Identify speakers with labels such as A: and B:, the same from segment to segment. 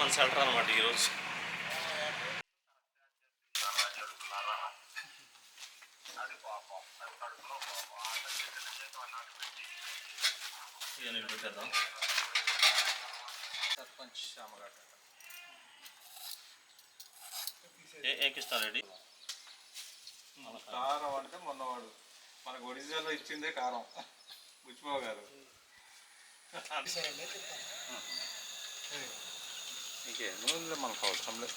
A: మన సెంటర్ అనమాట ఈరోజు ఇవన్నీ పెట్టేద్దాం.
B: సర్పంచ్ శ్యామగాట
A: ఏ ఏ కృష్ణారెడ్డి
B: కారం అంటే మొన్నవాడు. మనకు ఒరిజినల్ ఇచ్చిందే కారం. బుచ్చిబాబు గారు. ఇంకే నూనెలో మనకు అవసరం లేదు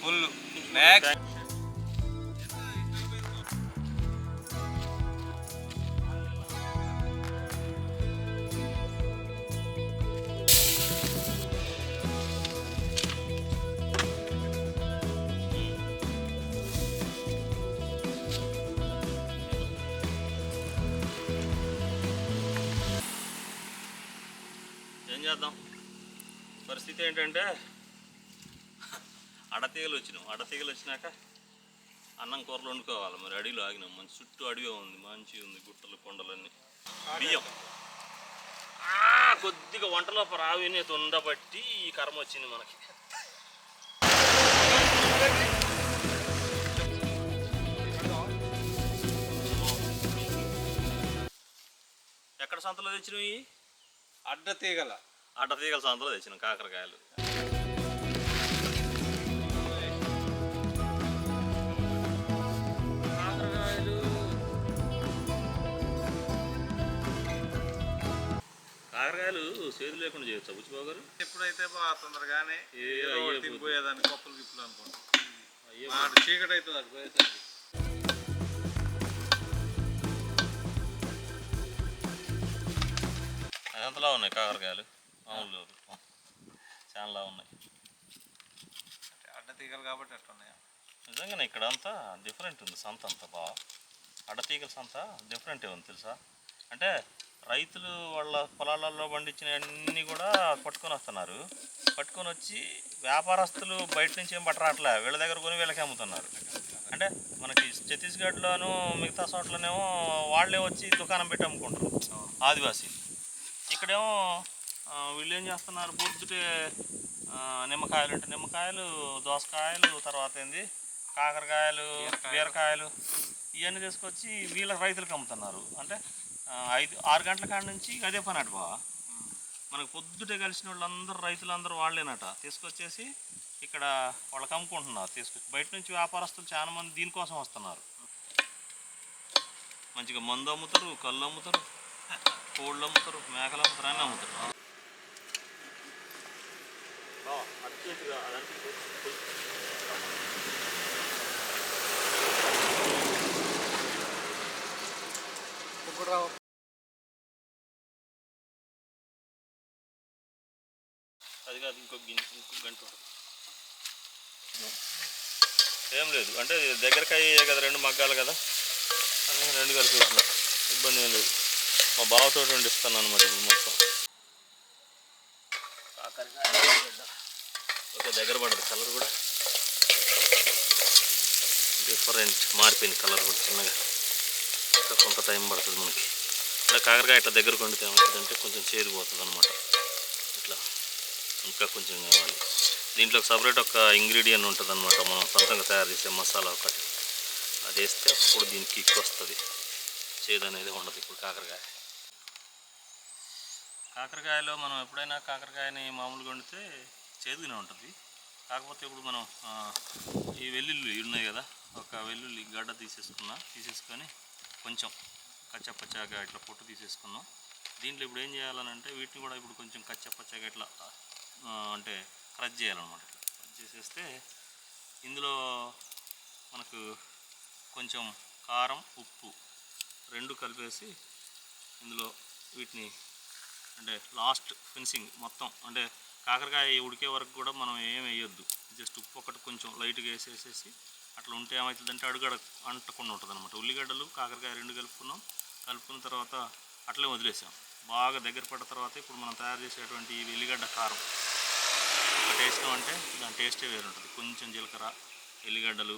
B: ఫుల్ నెక్స్ట్
A: ఏం చేద్దాం పరిస్థితి ఏంటంటే అడతీగలు వచ్చినాం. అడతీగలు వచ్చినాక అన్నం కూరలు వండుకోవాలి. మరి అడవిలో ఆగినాం. మంచి చుట్టూ అడవి ఉంది. మంచి ఉంది గుట్టలు కొండలన్నీ. బియ్యం. కొద్దిగా వంటలో రావిని ఉండబట్టి ఈ కర్మ వచ్చింది మనకి. ఎక్కడ సంతలో తెచ్చినవి?
B: అడ్డ తీగల
A: అడ్డతీగల సంతలో తెచ్చినాం. కాకరకాయలు. కాకరకాయలు సేదు లేకుండా చేయొచ్చా బుచ్చిబాబు గారు?
B: ఎప్పుడైతే బా తొందరగానే తినిపోయేదాన్ని పప్పులు గిప్పులు అనుకోండి చీకటి అవుతుంది అది పోయేసరికి.
A: ఎంతలా ఉన్నాయి కాకరకాయలు? మామూలు చాలా ఉన్నాయి.
B: అంటే అడ్డ తీగలు కాబట్టి అట్టున్నాయి
A: నిజంగానే ఇక్కడ అంతా డిఫరెంట్ ఉంది సంత అంతా బాగా అడతీగల సంత డిఫరెంటే ఉంది తెలుసా? అంటే రైతులు వాళ్ళ పొలాలలో పండించిన అన్నీ కూడా పట్టుకొని వస్తున్నారు. పట్టుకొని వచ్చి వ్యాపారస్తులు బయట నుంచి ఏం పట్టరాట్లే. వీళ్ళ దగ్గర కొని వీళ్ళకి అమ్ముతున్నారు. అంటే మనకి ఛత్తీస్గఢ్లోనూ మిగతా చోట్లనేమో వాళ్ళే వచ్చి దుకాణం పెట్టి అమ్ముకుంటారు ఆదివాసీ. ఇక్కడేమో వీళ్ళు ఏం చేస్తున్నారు? పొద్దుటే నిమ్మకాయలు అంటే నిమ్మకాయలు దోసకాయలు తర్వాత ఏంది? కాకరకాయలు బీరకాయలు ఇవన్నీ తీసుకొచ్చి వీళ్ళ రైతులకు అమ్ముతున్నారు. అంటే ఐదు ఆరు గంటల కాడ నుంచి అదే పని అటు బావా. మనకు పొద్దుటే కలిసిన వాళ్ళందరూ రైతులందరూ వాళ్ళేనట. తీసుకొచ్చేసి ఇక్కడ వాళ్ళకి అమ్ముకుంటున్నారు. తీసుకొచ్చి బయట నుంచి వ్యాపారస్తులు చాలా మంది దీనికోసం వస్తున్నారు. మంచిగా మందు అమ్ముతారు కళ్ళు అమ్ముతారు కోళ్ళు అమ్ముతారు మేకలు అమ్ముతారు అన్నీ అమ్ముతారు.
B: ఇప్పుడు
A: అది కాదు ఇంకొక గిన్నె ఇంకో గంట ఏం లేదు అంటే దగ్గరకి అయ్యే కదా రెండు మగ్గాలు కదా. అందుకని రెండు కలిపి ఇబ్బంది ఏం లేదు. మా బావతో వండిస్తాను అనమాట ఇప్పుడు మొత్తం. ఓకే దగ్గర పడదు కలర్ కూడా. డిఫరెంట్ మారిపోయింది కలర్ కూడా చిన్నగా. ఇంకా కొంత టైం పడుతుంది మనకి. ఇలా కాకరకాయ ఇట్లా దగ్గరకు వండితే ఏమవుతుందంటే కొంచెం చేరిపోతుంది అనమాట ఇంకా కొంచెం కావాలి. దీంట్లో సపరేట్ ఒక ఇంగ్రీడియంట్ ఉంటుంది అనమాట మనం సొంతంగా తయారు చేసే మసాలా ఒకటి. అది వేస్తే అప్పుడు దీనికి కిక్ వస్తుంది. చేదు అనేది ఉండదు ఇప్పుడు కాకరకాయ. కాకరకాయలో మనం ఎప్పుడైనా కాకరకాయని మామూలుగా వండితే చేదుగానే ఉంటుంది. కాకపోతే ఇప్పుడు మనం ఈ వెల్లుల్లి ఉన్నాయి కదా ఒక వెల్లుల్లి గడ్డ తీసేసుకున్నా తీసేసుకొని కొంచెం కచ్చపచ్చగా ఇట్లా పొట్టు తీసేసుకున్నాం. దీంట్లో ఇప్పుడు ఏం చేయాలనంటే వీటిని కూడా ఇప్పుడు కొంచెం కచ్చపచ్చగా ఇట్లా అంటే క్రష్ చేయాలన్నమాట. ఇట్లా క్రష్ చేసేస్తే ఇందులో మనకు కొంచెం కారం ఉప్పు రెండు కలిపేసి ఇందులో వీటిని అంటే లాస్ట్ ఫినిషింగ్ మొత్తం అంటే కాకరకాయ ఉడికే వరకు కూడా మనం ఏం వేయొద్దు. జస్ట్ ఉప్పు ఒకటి కొంచెం లైట్గా వేసేసేసి అట్లా ఉంటే ఏమవుతుందంటే అడుగడ అంటకుండా ఉంటుంది అనమాట ఉల్లిగడ్డలు కాకరకాయ రెండు కలుపుకున్నాం. కలుపుకున్న తర్వాత అట్లే వదిలేసాం. బాగా దగ్గర పడ్డ తర్వాత ఇప్పుడు మనం తయారు చేసేటువంటి ఈ వెల్లిగడ్డ కారం టేస్ట్ అంటే దాని టేస్టే వేరు ఉంటుంది కొంచెం జీలకర్ర ఎల్లిగడ్డలు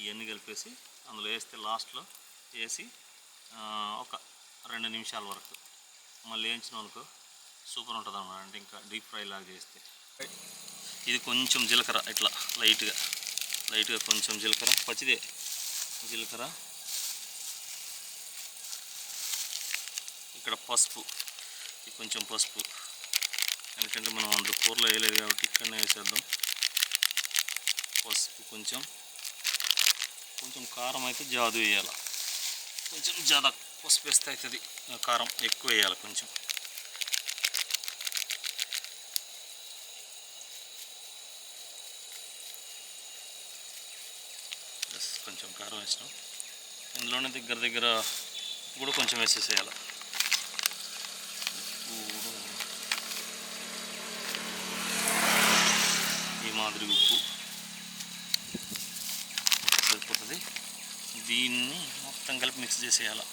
A: ఇవన్నీ కలిపేసి అందులో వేస్తే లాస్ట్లో వేసి ఒక రెండు నిమిషాల వరకు మళ్ళీ వేయించినాం అనుకో సూపర్ ఉంటుంది అన్నమాట అంటే ఇంకా డీప్ ఫ్రై లాగా చేస్తే. ఇది కొంచెం జీలకర్ర ఇట్లా లైట్గా లైట్గా కొంచెం జీలకర్ర పచ్చిదే జీలకర్ర. ఇక్కడ పసుపు ఇది కొంచెం పసుపు. ఎందుకంటే మనం అందులో కూరలో వేయలేదు కాబట్టి ఇక్కడనే వేసేద్దాం. పసుపు కొంచెం కొంచెం కారం అయితే జాదు వేయాలి. కొంచెం జాదా పసుపు వేస్తే అవుతుంది ఆ కారం ఎక్కువ వేయాలి కొంచెం. కొంచెం కారం వేసినాం. ఇందులోనే దగ్గర దగ్గర కూడా కొంచెం వేసేసేయాలి ఉప్పు కూడా ఈ మాదిరి ఉప్పు. సరిపోతుంది. దీన్ని మొత్తం కలిపి మిక్స్ చేసేయాలి.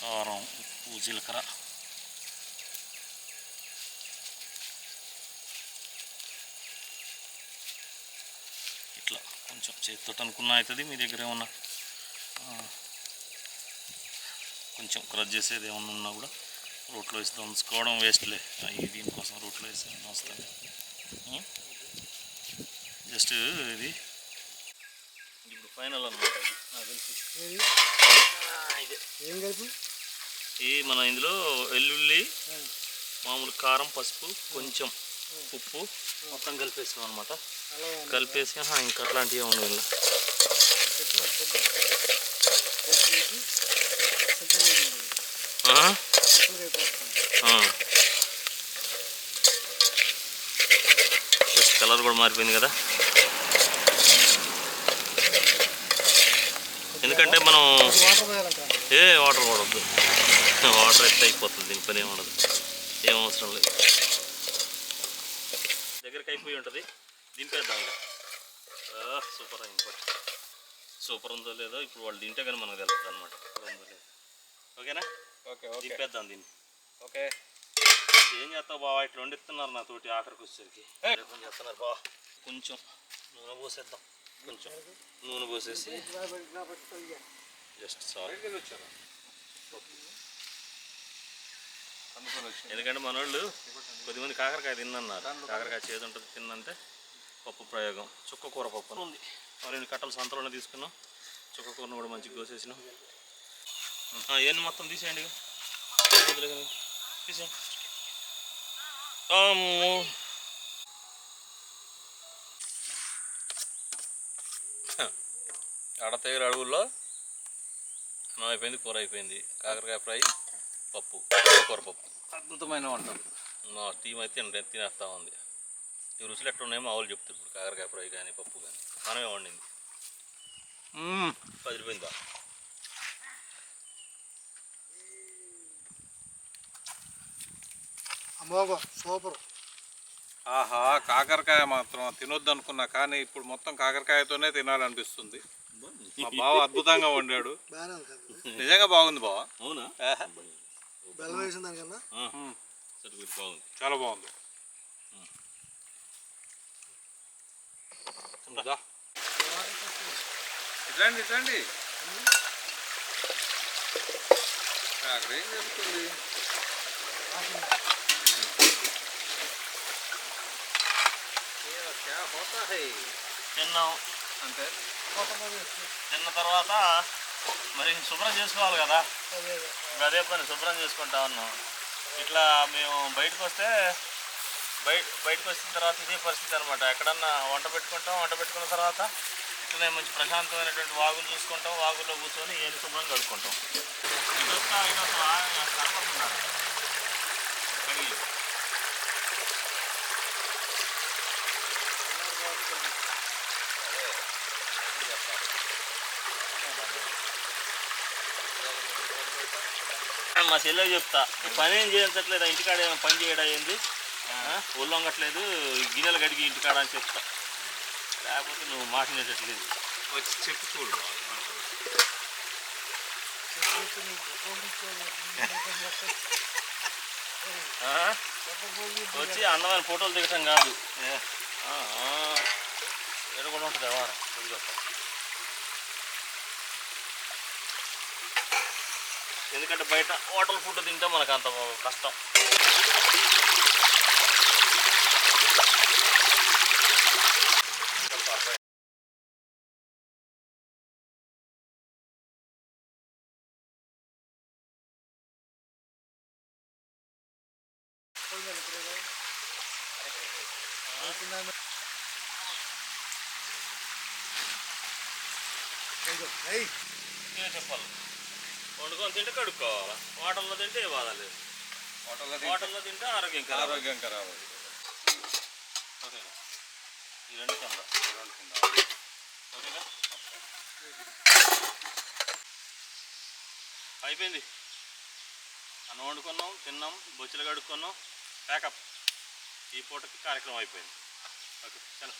A: కారం ఉప్పు జీలకర్ర. ఇట్లా కొంచెం చేతితో అనుకున్నా అవుతుంది మీ దగ్గర ఏమన్నా కొంచెం క్రష్ చేసేది ఏమన్నా ఉన్నా కూడా రోట్లో వేసి దంచుకోవడం వేస్ట్లే అవి దీనికోసం రోట్లో వేసి వస్తుంది జస్ట్ ఇది. ఇప్పుడు ఫైనల్ అనమాట ఇది. నాకు తెలిసి. ఆ, ఇదే.
C: ఏం కలిపి?
A: ఈ మన ఇందులో వెల్లుల్లి మామూలు కారం పసుపు కొంచెం ఉప్పు మొత్తం కలిపేసాం అనమాట కలిపేసి ఇంకా అట్లాంటివి ఉండవు కలర్ కూడా మారిపోయింది కదా. ఎందుకంటే మనం ఏ వాటర్ పడద్దు వాటర్ ఎత్త అయిపోతుంది దీని పని ఏం ఉండదు. ఏం అవసరం లేదు. దగ్గరికి అయిపోయి ఉంటుంది. దింపేద్దాం ఇంకా. సూపర్ అయింది. సూపర్. ఉందో లేదో ఇప్పుడు వాళ్ళు తింటే కానీ మనకు తెలుస్తుంది అనమాట ఉందో లేదో. ఓకేనా?
B: ఓకే
A: దింపేద్దాం దీన్ని.
B: ఓకే.
A: ఏం చేస్తావు బావా? ఇట్లా వండిస్తున్నారు నాతోటి ఆఖరికి వచ్చేసరికి చేస్తున్నారు బావా? కొంచెం నూనె పోసేద్దాం. కొంచెం నూనె పోసేసి. జస్ట్
B: వచ్చి
A: ఎందుకంటే మనోళ్ళు కొద్దిమంది కాకరకాయ తిన్నన్నారు కాకరకాయ చేదు ఉంటుంది తిన్నంటే పప్పు ప్రయోగం. చుక్క కూర పప్పు ఉంది. మరి రెండు కట్టలు సంతలోనే తీసుకున్నాం. చుక్క కూరను కూడా మంచిగా కోసేసినాం. ఆ, ఇవన్నీ మొత్తం తీసేయండి. తీసేయండి అమ్మో. అడతగిరి అడవుల్లో అన్నం అయిపోయింది కూర అయిపోయింది కాకరకాయ ఫ్రై పప్పు కూర పప్పు
B: అద్భుతమైన వంటలు
A: మా టీం అయితే తిన- తినేస్తా ఉంది. ఈ రుచులు ఎట్లా ఉన్నాయో మా వాళ్ళు చెప్తారు ఇప్పుడు. కాకరకాయ ఫ్రై కానీ పప్పు కానీ. మనమే వండింది. పదిరిపోయిందా?
C: అమోఘ సూపర్.
B: ఆహా కాకరకాయ మాత్రం తినొద్దు అనుకున్నా కానీ ఇప్పుడు మొత్తం కాకరకాయతోనే తినాలనిపిస్తుంది. మా బావ అద్భుతంగా వండాడు.
C: బాగానే ఉంది కదా?
B: నిజంగా బాగుంది బావ.
A: అవునా?
C: బెల్లం వేసిన దానికన్నా?
A: సరే మీరు బాగుంది.
B: చాలా బాగుంది. ఇదండి ఇదండి అక్కడ ఏం జరుగుతుంది? హై?
A: తిన్నాం.
B: అంటే?
A: తిన్న తర్వాత మరి శుభ్రం చేసుకోవాలి కదా. అదే పని శుభ్రం చేసుకుంటా ఉన్నాం. ఇట్లా మేము బయటకు వస్తే బయట బయటకు వచ్చిన తర్వాత ఇదే పరిస్థితి అనమాట ఎక్కడన్నా వంట పెట్టుకుంటాం వంట పెట్టుకున్న తర్వాత ఇట్లనే మంచి ప్రశాంతమైనటువంటి వాగులు చూసుకుంటాం వాగుల్లో కూర్చొని ఏం శుభ్రం కడుక్కుంటాం. ఇదొక ఇదొక కనపడుతున్నారు. కడిగి. మా చెల్లె చెప్తా పని ఏం చేయించట్లేదు? ఇంటికాడ ఏమైనా పని చేయడం ఏంది? ఆ, ఒళ్ళు వంగట్లేదు గిన్నెలు గడిగి ఇంటికాడ అని చెప్తా. లేకపోతే నువ్వు మాట వినేటట్లేదు.
B: వచ్చి చెప్పు చూడు?
A: వచ్చి అందమైన ఫోటోలు దిగటం కాదు. ఏడ కూడా ఉంటుంది వ్యవహారం ఇదిగో సార్. ఎందుకంటే బయట హోటల్ ఫుడ్ తింటే మనకు అంత కష్టం. చెప్పాలి? వండుకొని తింటే కడుక్కోవాలి? హోటల్లో తింటే ఏ బాధ లేదు.
B: హోటల్లో
A: హోటల్లో తింటే ఆరోగ్యం
B: ఆరోగ్యం ఖరాబ్
A: ఓకేనా? ఈ రెండు కింద ఓకేనా? అయిపోయింది. అన్నం వండుకున్నాం తిన్నాం బొచ్చులు కడుక్కున్నాం. ప్యాకప్ ఈ పూటకి కార్యక్రమం అయిపోయింది. ఓకే చలో